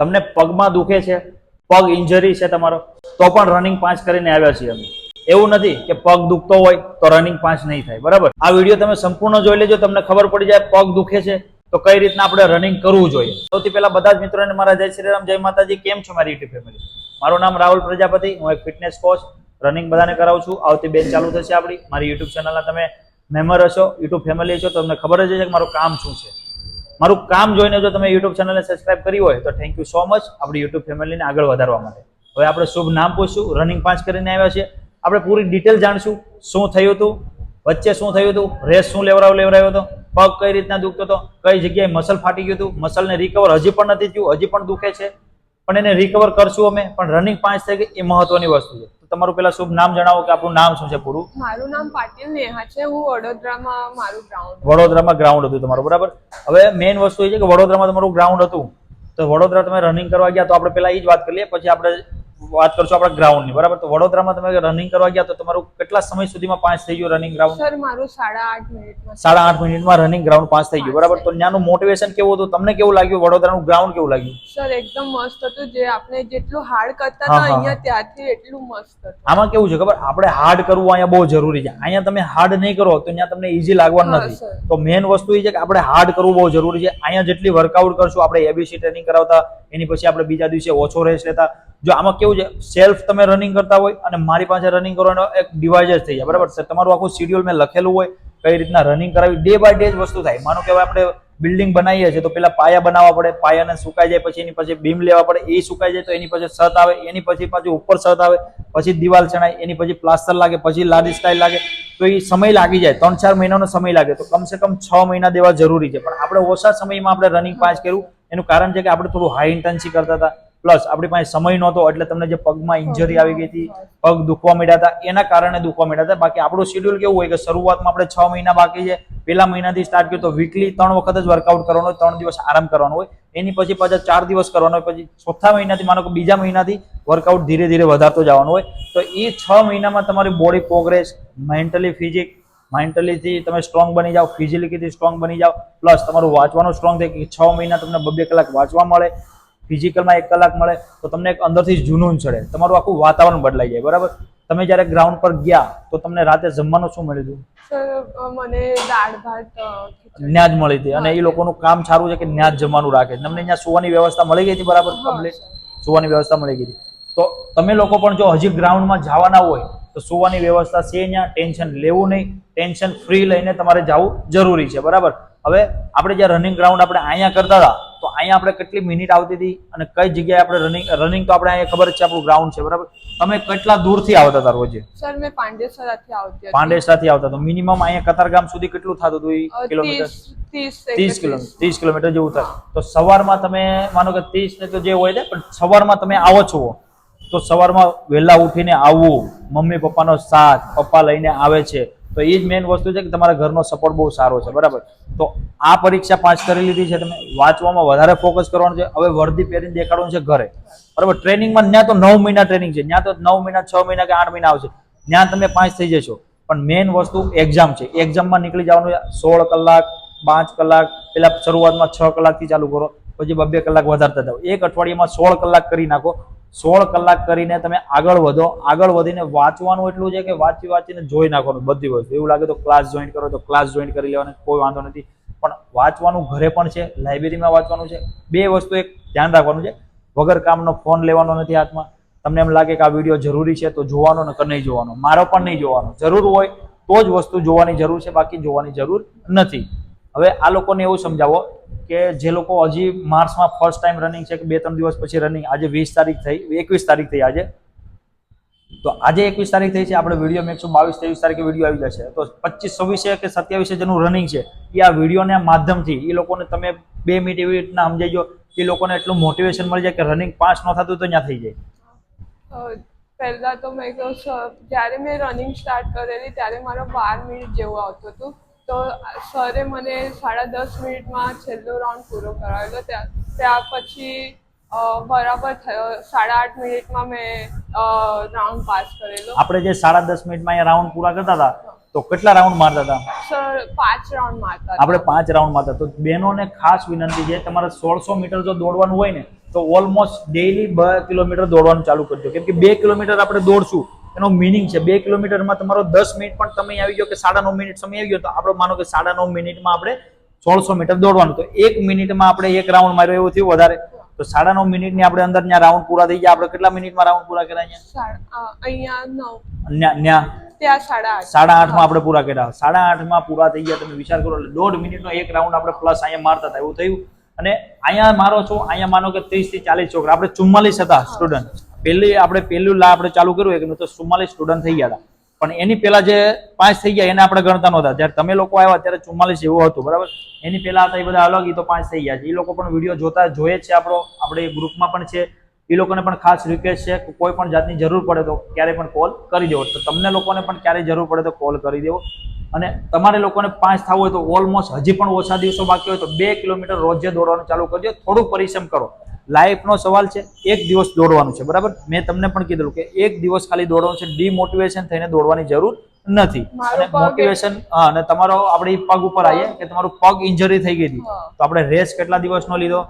તમને પગમાં દુખે છે, પગ ઇન્જરી છે તમારો, તો પણ રનિંગ પાંચ કરીને આવ્યા છીએ અમે. એવું નથી કે પગ દુખતો હોય તો રનિંગ પાંચ નહીં થાય, બરાબર? આ વીડિયો તમે સંપૂર્ણ જોઈ લેજો, તમને ખબર પડી જાય પગ દુખે છે, તો કઈ રીતના આપણે રનિંગ કરવું જોઈએ? સૌથી પહેલા બધા જ મિત્રોને મારા જય શ્રી રામ, જય માતાજી, કેમ છો મારી યુટ્યુબ ફેમિલી મારું નામ રાહુલ પ્રજાપતિ, હું એક ફિટનેસ કોચ રનિંગ બધાને કરાવું છું. આવતી બેન ચાલુ થશે આપણી, મારી યુટ્યુબ ચેનલના તમે મેમ્બર હશો, યુટ્યુબ ફેમિલી છો તમને ખબર જ છે કે મારું કામ શું છે. મારું કામ જોઈને જો તમે યુટ્યુબ ચેનલને સબસ્ક્રાઇબ કરી હોય તો થેન્ક યુ સો મચ આપણી યુટ્યુબ ફેમિલીને આગળ વધારવા માટે. હવે આપણે શુભ નામ પૂછશું. રનિંગ પાંચ કરીને આવ્યા છીએ. આપણે પૂરી ડિટેલ જાણશું શું થયું હતું, વચ્ચે શું થયું હતું રેસ શું લેવરાવ લેવરાયો હતો, પગ કઈ રીતના દુખતો હતો, કઈ જગ્યાએ મસલ ફાટી ગયું હતું મસલને રિકવર હજી પણ નથી થયું, હજી પણ દુખે છે. પણ એને રિકવર કરશું અમે. પણ રનિંગ પાંચ થઈ ગઈ એ મહત્વની વસ્તુ છે. તો તમારું પેલા શુભ નામ જણાવો કે આપણું નામ શું છે પૂરું? મારું નામ પાટીલ નેહા છે. હું વડોદરામાં મારું ગ્રાઉન્ડ વડોદરામાં ગ્રાઉન્ડ હતું તમારું બરાબર? હવે મેઇન વસ્તુ એ છે કે વડોદરામાં તમારું ગ્રાઉન્ડ હતું. તો વડોદરા તમે રનિંગ કરવા ગયા તો આપણે પેલા એ જ વાત કરીએ. પછી આપણે વાત કરશો આપણા ગ્રાઉન્ડની બરાબર? તો વડોદરામાં તમે રનિંગ કરવા ગયા તો તમારું કેટલા સમય સુધીમાં પાંચ થઈ ગયું રનિંગ ગ્રાઉન્ડ સર મારું સાડા આઠ મિનિટમાં સાડા આઠ મિનિટમાં રનિંગ ગ્રાઉન્ડ પાંચ થઈ ગયું બરાબર? તો ત્યાંનું મોટિવેશન કેવું હતું? તમને કેવું લાગ્યું? વડોદરાનું ગ્રાઉન્ડ કેવું લાગ્યું? સર એકદમ મસ્ત હતું. જે આપણે જેટલું હાર્ડ કરતા હતા અહીંયા ત્યાંથી એટલું મસ્ત હતું. આમાં કેવું છે ખબર? આપણે હાર્ડ કરવું અહીંયા બહુ જરૂરી છે. અહીંયા તમે હાર્ડ નહીં કરો તો ત્યાં તમને ઈઝી લાગવાનું નથી. તો મેઇન વસ્તુ એ છે કે આપણે હાર્ડ કરવું બહુ જરૂરી છે. અહીંયા જેટલી વર્કઆઉટ કરશું આપણે એબીસી ટ્રેનિંગ કરાવતા એની પછી આપણે બીજા દિવસે ઓછો રેસ લેતા. જો આમાં કેવું છે સેલ્ફ તમે રનિંગ કરતા હોય અને મારી પાસે રનિંગ કરવાનો એક ડિવાઇઝર થઈ જાય. બરાબર છે? તમારું આખું શિડ્યુલ મેં લખેલું હોય કઈ રીતના રનિંગ કરાવી ડે બાય ડે જ વસ્તુ થાય. માનો કે આપણે બિલ્ડિંગ બનાવીએ છીએ તો પેલા પાયા બનાવવા પડે, પાયાને સુકાઈ જાય, પછી એની પછી બીમ લેવા પડે, એ સુકાઈ જાય તો એની પછી છત આવે, એની પછી પાછું ઉપર છત આવે, પછી દિવાલ ચણાય એની પછી પ્લાસ્ટર લાગે, પછી લાદી સ્ટાઇલ લાગે. તો એ સમય લાગી જાય, ત્રણ ચાર મહિનાનો સમય લાગે. તો કમસે કમ છ મહિના દેવા જરૂરી છે. પણ આપણે ઓછા સમયમાં આપણે રનિંગ પાંચ કર્યું, એનું કારણ છે કે આપણે થોડું હાઈ ઇન્ટન્સી કરતા હતા. પ્લસ આપણી પાસે સમય નહોતો એટલે તમને જે પગમાં ઇન્જરી આવી ગઈ હતી પગ દુખવા માંડ્યા હતા એના કારણે દુખવા માંડ્યા હતા. બાકી આપણું શેડ્યુલ કેવું હોય કે શરૂઆતમાં આપણે છ મહિના બાકી છે પહેલા મહિનાથી સ્ટાર્ટ કર્યું તો વીકલી ત્રણ વખત જ વર્કઆઉટ કરવાનો ત્રણ દિવસ આરામ કરવાનો હોય. એની પછી પાછા ચાર દિવસ કરવાનો હોય પછી ચોથા મહિનાથી માનો કે બીજા મહિનાથી વર્કઆઉટ ધીરે ધીરે વધારતો જવાનું હોય. તો એ છ મહિનામાં તમારી બોડી પ્રોગ્રેસ મેન્ટલી ફિઝિક માઇન્ટલીથી તમે સ્ટ્રોંગ બની જાઓ ફિઝિકલીથી સ્ટ્રોંગ બની જાઓ. પ્લસ તમારું વાંચવાનું સ્ટ્રોંગ થાય કે છ મહિના તમને બબે કલાક વાંચવા મળે. ફિઝિકલમાં એક કલાક મળે તો તમને એક અંદરથી જુનૂન ચડે. તમારું આખું વાતાવરણ બદલાઈ જાય બરાબર? તમે જ્યારે ગ્રાઉન્ડ પર ગયા તો તમને રાતે જમવાનું શું મળ્યું હતું? મને દાળ ભાત ન્યાજ મળી હતી અને એ લોકોનું કામ સારું છે કે ન્યાજ જમવાનું રાખે. તમને અહીંયા સુવાની વ્યવસ્થા મળી ગઈ હતી બરાબર? કમ્પ્લીટ સુવાની વ્યવસ્થા મળી ગઈ હતી. તો તમે લોકો પણ જો હજી ગ્રાઉન્ડમાં જવાના હોય તો સુવાની વ્યવસ્થા છે અહીંયા ટેન્શન લેવું નહીં. ટેન્શન ફ્રી લઈને તમારે જવું જરૂરી છે બરાબર? હવે આપણે જે રનિંગ ગ્રાઉન્ડ આપણે અહીંયા કરતા હતા તો અહીંયા આપણે કેટલી મિનિટ આવતી હતી અને કઈ જગ્યાએ આપણે રનિંગ રનિંગ તો આપણે અહીંયા ખબર છે આપણું ગ્રાઉન્ડ છે બરાબર? તમે કેટલા દૂરથી આવતા હતા રોજે? સર મેં પાંડેસરાથી આવતી પાંડેસરાથી આવતા તો મિનિમમ અહીંયા કતારગામ સુધી કેટલું થતું હતું? કિલોમીટર? ત્રીસ કિલોમીટર. ત્રીસ કિલોમીટર જેવું થાય. તો સવારમાં તમે માનો કે ત્રીસ ને તો જે હોય છે પણ સવારમાં તમે આવો છો. તો સવારમાં વહેલા ઉઠીને આવવું મમ્મી પપ્પાનો સાથ પપ્પા લઈને આવે છે. તો એ જ મેઇન વસ્તુ છે કે તમારા ઘરનો સપોર્ટ બહુ સારો છે, બરાબર? તો આ પરીક્ષા પાસ કરી લીધી છે તમે, વાંચવામાં વધારે ફોકસ કરવાનું છે, હવે વર્દી પહેરીને દેખાડવાનું છે ઘરે. બરાબર? ટ્રેનિંગમાં ત્યાં તો નવ મહિના ટ્રેનિંગ છે ત્યાં તો નવ મહિના, છ મહિના કે આઠ મહિના આવશે. ત્યાં તમે પાંચ થઈ જશો. પણ મેઇન વસ્તુ એક્ઝામ છે. એક્ઝામમાં નીકળી જવાનું સોળ કલાક, પાંચ કલાક, પેલા શરૂઆતમાં છ કલાકથી ચાલુ કરો, પછી બબે કલાક વધારતા જાઓ. એક અઠવાડિયામાં સોળ કલાક કરી નાખો. સોળ કલાક કરીને તમે આગળ વધો. આગળ વધીને વાંચવાનું એટલું છે કે વાંચી વાંચીને જોઈ નાખવાનું બધી વસ્તુ. એવું લાગે તો ક્લાસ જોઈન કરો, તો ક્લાસ જોઈન કરી લેવાનો, કોઈ વાંધો નથી. પણ વાંચવાનું ઘરે પણ છે લાઇબ્રેરીમાં વાંચવાનું છે. બે વસ્તુ એક ધ્યાન રાખવાનું છે. વગર કામનો ફોન લેવાનો નથી હાથમાં. તમને એમ લાગે કે આ વીડિયો જરૂરી છે, તો જોવાનો નકર નહીં જોવાનો. મારો પણ નહીં જોવાનો. જરૂર હોય તો જ વસ્તુ જોવાની જરૂર છે, બાકી જોવાની જરૂર નથી. હવે આ લોકોને એવું સમજાવો કે જે લોકો હજી માર્ચમાં ફર્સ્ટ ટાઈમ રનિંગ છે કે બે, ત્રણ દિવસ પછી રનિંગ આજે વીસ તારીખ થઈ, એકવીસ તારીખ થઈ આજે. તો આજે એકવીસ તારીખ થઈ છે, આપણે વીડિયો એકસો બાવીસ, ત્રેવીસ તારીખે વીડિયો આવી જશે. તો પચીસ, છવ્વીસે કે સત્યાવીસે જેનું રનિંગ છે, એ આ વિડીયોના માધ્યમથી, એ લોકોને તમે બે મિનિટ એવી રીતના સમજાઈજો એ લોકોને એટલું મોટિવેશન મળી જાય કે રનિંગ પાસ ન થતું તો ત્યાં થઈ જાય. પહેલાં તો મેં કહ્યું જ્યારે મેં રનિંગ સ્ટાર્ટ કરેલી, ત્યારે મારો બાર મિનિટ જેવું આવતું હતું. તો સરે મને સાડા દસ મિનિટમાં છેલ્લો રાઉન્ડ પૂરો કરાવેલો. ત્યાં ત્યાર પછી બરાબર થયો. સાડા આઠ મિનિટમાં મેં રાઉન્ડ પાસ કરેલો. આપણે જે સાડા દસ મિનિટમાં અહીંયા રાઉન્ડ પૂરા કરતા હતા તો કેટલા રાઉન્ડ મારતા હતા? સર પાંચ રાઉન્ડ મારતા. આપણે પાંચ રાઉન્ડ મારતા તો બહેનોને ખાસ વિનંતી છે તમારે સોળસો મીટર જો દોડવાનું હોય ને તો ઓલમોસ્ટ ડેઈલી બે કિલોમીટર દોડવાનું ચાલુ કરજો. કેમ કે બે કિલોમીટર આપણે દોડશું એનો મિનિંગ છે. બે કિલોમીટરમાં તમારો દસ મિનિટ પણ તમે આવી ગયો કે સાડા નવ મિનિટ સમય આવી ગયો તો આપણે માનો કે સાડા નવ મિનિટમાં આપણે સોળસો મીટર દોડવાનું. તો એક મિનિટમાં આપણે એક રાઉન્ડ માર્યો એવું થયું વધારે. તો સાડા નવ મિનિટની આપણે અંદર ત્યાં રાઉન્ડ પૂરા થઈ ગયા. આપણે કેટલા મિનિટમાં રાઉન્ડ પૂરા કર્યા અહીંયા? અહીંયા નવ. સાડા આઠમાં આપણે પૂરા કર્યા. સાડા આઠમાં પૂરા થઈ ગયા. તમે વિચાર કરો એટલે દોઢ મિનિટનો એક રાઉન્ડ આપણે પ્લસ અહીંયા મારતા હતા. એવું થયું. અને અહીંયા મારો છો અહીંયા માનો કે ત્રીસથી ચાલીસ છોકરા. આપણે ચુમ્માલીસ હતા સ્ટુડન્ટ પહેલી આપણે પહેલું લા આપણે ચાલુ કર્યું એક તો ચુમ્માલીસ સ્ટુડન્ટ થઈ ગયા હતા. પણ એની પહેલા જે પાંચ થઈ ગયા એને આપણે ગણતા નહોતા. જ્યારે તમે લોકો આવ્યા ત્યારે ચુમ્માલીસ એવું હતું બરાબર? એની પહેલા હતા એ બધા અલગ એ તો પાંચ થઈ ગયા છે. એ લોકો પણ વીડિયો જોતા જોઈએ છે આપણો આપણે ગ્રુપમાં પણ છે. એ લોકોને પણ ખાસ રિક્વેસ્ટ છે કે કોઈ પણ જાતની જરૂર પડે તો ક્યારે પણ કોલ કરી દેવો. તો તમને લોકોને પણ ક્યારે જરૂર પડે તો કોલ કરી દેવો. અને તમારે લોકોને પાંચ થવું હોય તો ઓલમોસ્ટ હજી પણ ઓછા દિવસો બાકી હોય તો બે કિલોમીટર રોજે દોડવાનું ચાલુ કરજો. થોડુંક પરિશ્રમ કરો. લાઈફનો સવાલ છે એક દિવસ દોડવાનું છે બરાબર? મેં તમને પણ કીધેલું કે એક દિવસ ખાલી દોડવાનું છે ડિમોટિવેશન થઈને દોડવાની જરૂર નથી. અને મોટિવેશન હા અને તમારો આપણે પગ ઉપર આવીએ કે તમારું પગ ઇન્જરી થઈ ગઈ હતી. તો આપણે રેસ કેટલા દિવસનો લીધો?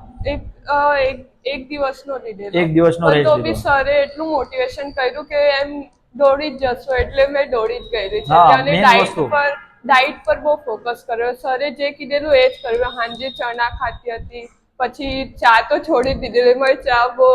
એક દિવસનો લીધો એક દિવસનો રેસ તો બી સરે એટલું મોટિવેશન કર્યું કે એમ દોડી જ જશો એટલે મેં દોડી જ ગયેલી છે. અને ડાયટ પર ડાયટ પર બહુ ફોકસ કર્યો. સરે જે કીધેલું એ જ કર્યું. હાંજે ચણા ખાતી હતી પછી ચા તો છોડી દીધેલી મારી ચા બહુ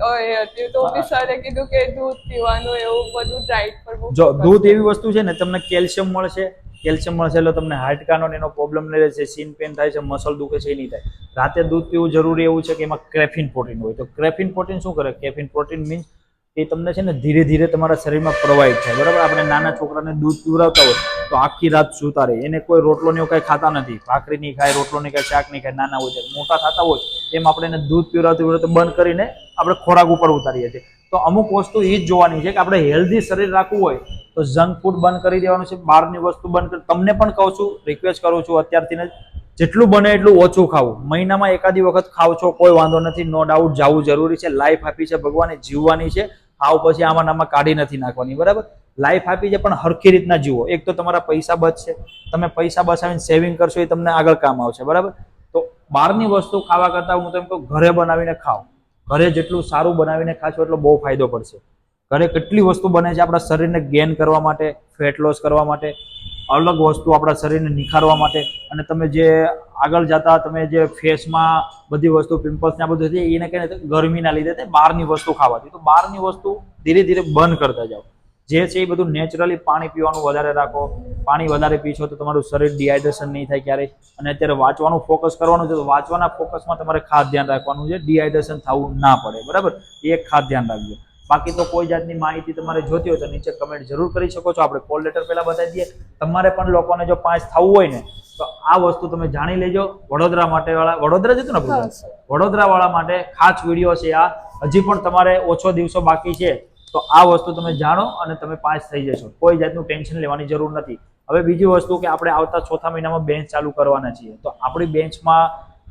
હતી. તો બી સરે કીધું કે દૂધ પીવાનું એવું બધું ડાઈટ પર જો દૂધ એવી વસ્તુ છે ને તમને કેલ્શિયમ મળશે. કેલ્શિયમ મળશે એટલે તમને હાડકાનો એનો પ્રોબ્લેમ નહીં રહેશે સીન પેન થાય છે મસલ દુખે છે એ નહીં થાય. રાતે દૂધ પીવું જરૂરી એવું છે કે એમાં ક્રેફિન પ્રોટીન હોય. તો ક્રેફિન પ્રોટીન શું કરે? કેફિન પ્રોટીન મીન્સ એ તમને છે ને ધીરે ધીરે તમારા શરીરમાં પ્રોવાઈડ થાય. બરાબર? આપણે નાના છોકરાને દૂધ પીવડાવતા હોય તો આખી રાત સૂતા રહે. એને કોઈ રોટલો ને એવું કાંઈ ખાતા નથી. ભાખરી નહીં ખાય રોટલો નહીં ખાય શાક નહીં ખાય, નાના હોય છે. મોટા થતા હોય એમ આપણે એને દૂધ પીવડાવતી પીવડાવતી બંધ કરીને આપણે ખોરાક ઉપર ઉતારીએ છીએ. તો અમુક વસ્તુ એ જ જોવાની છે કે આપણે હેલ્ધી શરીર રાખવું હોય તો જંક ફૂડ બંધ કરી દેવાનું છે, બહારની વસ્તુ બંધ કરી. તમને પણ કહું છું રિક્વેસ્ટ કરું છું અત્યારથી જ જેટલું બને એટલું ઓછું ખાવું. મહિનામાં એકાદી વખત ખાવ છો, કોઈ વાંધો નથી નો ડાઉટ જવું જરૂરી છે. લાઈફ આપી છે ભગવાને, જીવવાની છે. આવ પછી આમાં નામાં કાઢી નથી નાખવાની, બરાબર? લાઈફ આપી છે, પણ હરખી રીતના જીવો એક તો તમારા પૈસા બચશે તમે પૈસા બચાવીને સેવિંગ કરશો એ તમને આગળ કામ આવશે, બરાબર? તો બહારની વસ્તુ ખાવા કરતાં હું તો કહું, ઘરે બનાવીને ખાઓ. ઘરે જેટલું સારું બનાવીને ખાશો એટલો બહુ ફાયદો પડશે. ઘરે કેટલી વસ્તુ બને છે આપણા શરીરને ગેન કરવા માટે ફેટ લોસ કરવા માટે? અલગ વસ્તુ આપણા શરીરને નિખારવા માટે અને તમે જે આગળ જતા તમે જે ફેસમાં બધી વસ્તુ, પિમ્પલ્સ ને આ બધું થઈ એને કહીને ગરમીના લીધે તે બહારની વસ્તુ ખાવાથી. તો બહારની વસ્તુ ધીરે ધીરે બંધ કરતા જાઓ. જે છે એ બધું નેચરલી પાણી પીવાનું વધારે રાખો. પાણી વધારે પીશો તો તમારું શરીર ડિહાઇડ્રેશન નહીં થાય ક્યારેય. અને અત્યારે વાંચવાનું ફોકસ કરવાનું છે તો વાંચવાના ફોકસમાં તમારે ખાસ ધ્યાન રાખવાનું છે. ડિહાઇડ્રેશન થવું ના પડે. બરાબર? એ ખાસ ધ્યાન રાખજો. બાકી તો કોઈ જાતની માહિતી તમારે જોતી હોય તો નીચે કમેન્ટ જરૂર કરી શકો છો. આપણે કોલ લેટર પહેલાં બતાવી દઈએ. તમારે પણ લોકોને જો પાંચ થવું હોય ને તો આ વસ્તુ તમે જાણી લેજો. વડોદરા માટે વાળા વડોદરા જતું ને વડોદરા વાળા માટે ખાસ વીડિયો છે આ. હજી પણ તમારે ઓછો દિવસો બાકી છે. તો આ વસ્તુ તમે જાણો અને તમે પાસ થઈ જશો. કોઈ જાતનું ટેન્શન લેવાની જરૂર નથી. હવે બીજી વસ્તુ કે આપણે આવતા ચોથા મહિનામાં બેન્ચ ચાલુ કરવાના છીએ. તો આપણી બેન્ચમાં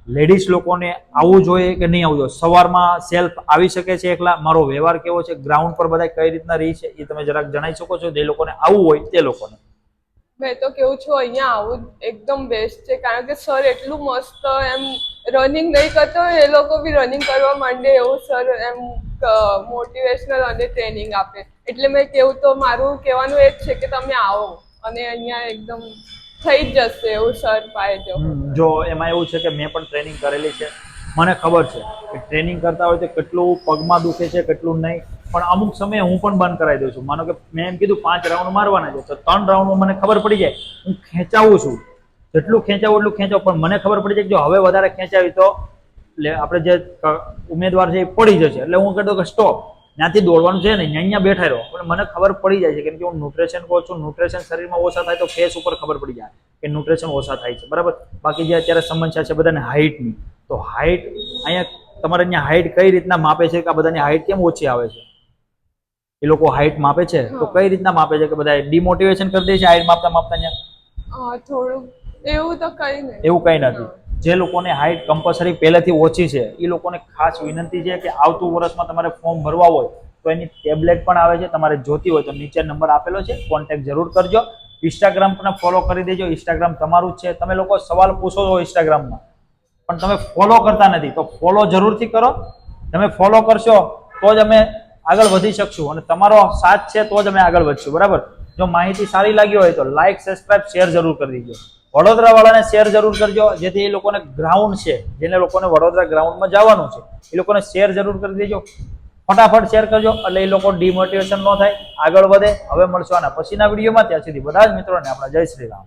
લેડીઝ લોકોને આવવું જોઈએ કે નહીં આવવું જોઈએ? સવારમાં સેલ્ફ આવી શકે છે એકલા? મારો વ્યવહાર કેવો છે? ગ્રાઉન્ડ પર બધા કઈ રીતના રહી છે? એ તમે જરાક જણાવી શકો છો? જે લોકોને આવવું હોય તે લોકોને. મેં તો કેવું છું, અહીંયા આવું એકદમ બેસ્ટ છે. કારણ કે સર એટલું મસ્ત એમ રનિંગ નહીં કરતો એ લોકો બી રનિંગ કરવા માંડે એવું સર એમ મોટિવેશનલ અને ટ્રેનિંગ આપે. એટલે મેં કેવું તો મારું કહેવાનું એ જ છે કે તમે આવો. અને અહીંયા એકદમ થઈ જ જશે એવું સર પાય જો. જો એમાં એવું છે કે મેં પણ ટ્રેનિંગ કરેલી છે. મને ખબર છે કે ટ્રેનિંગ કરતા હોય તો કેટલું પગમાં દુખે છે, કેટલું નહીં. પણ અમુક સમયે હું પણ બંધ કરાવી દઉં છું. માનો કે મેં એમ કીધું પાંચ રાઉન્ડ મારવાના છે, તો ત્રણ રાઉન્ડમાં મને ખબર પડી જાય. હું ખેંચાવું છું. જેટલું ખેંચાવું એટલું ખેંચાવું. પણ મને ખબર પડી જાય કે જો હવે વધારે ખેંચાવી તો એટલે આપણે જે ઉમેદવાર છે એ પડી જશે. એટલે હું કહેતો કે સ્ટોપ ત્યાંથી દોડવાનું છે ને અહીંયા બેઠા રહો. પણ મને ખબર પડી જાય છે કેમ કે હું ન્યુટ્રેશન કહું છું ન્યુટ્રેશન શરીરમાં ઓછા થાય તો ફેસ ઉપર ખબર પડી જાય કે ન્યુટ્રેશન ઓછા થાય છે બરાબર? બાકી જે અત્યારે સમસ્યા છે બધાને હાઇટની તો હાઇટ અહીંયા તમારે અહીંયા હાઇટ કઈ રીતના માપે છે કે આ બધાની હાઇટ કેમ ઓછી આવે છે? એ લોકો હાઇટ માપે છે? તો કઈ રીતના માપે છે કે બધા ડિમોટિવેશન કરી દે છે હાઇટ માપતા માપતા અહીંયા? થોડું એવું તો કઈ નહીં. એવું કઈ નથી. જે લોકોને હાઇટ કમ્પલસરી પહેલેથી ઓછી છે, એ લોકોને ખાસ વિનંતી છે કે આવતું વર્ષમાં તમારે ફોર્મ ભરવા હોય તો એની ટેબ્લેટ પણ આવે છે, તમારે જોતી હોય તો નીચે નંબર આપેલો છે કોન્ટેક્ટ જરૂર કરજો. ઇન્સ્ટાગ્રામ પણ ફોલો કરી દેજો ઇન્સ્ટાગ્રામ તમારું જ છે. તમે લોકો સવાલ પૂછો છો ઇન્સ્ટાગ્રામમાં પણ તમે ફોલો કરતા નથી, તો ફોલો જરૂરથી કરો. તમે ફોલો કરશો તો જ અમે આગળ વધી શકશું અને તમારો સાથ છે તો જ અમે આગળ વધશું, બરાબર? જો માહિતી સારી લાગી હોય તો લાઇક સબસ્ક્રાઇબ શેર જરૂર કરી દેજો. વડોદરા વાળાને શેર જરૂર કરજો, જેથી એ લોકોને ગ્રાઉન્ડ છે, જેને લોકોને વડોદરા ગ્રાઉન્ડમાં જવાનું છે, એ લોકોને શેર જરૂર કરી દેજો. ફટાફટ શેર કરજો, એટલે એ લોકો ડિમોટિવેશન ન થાય. આગળ વધે, હવે મળશું આના પછીના વિડીયોમાં. ત્યાં સુધી બધા જ મિત્રોને આપણા જય શ્રી રામ.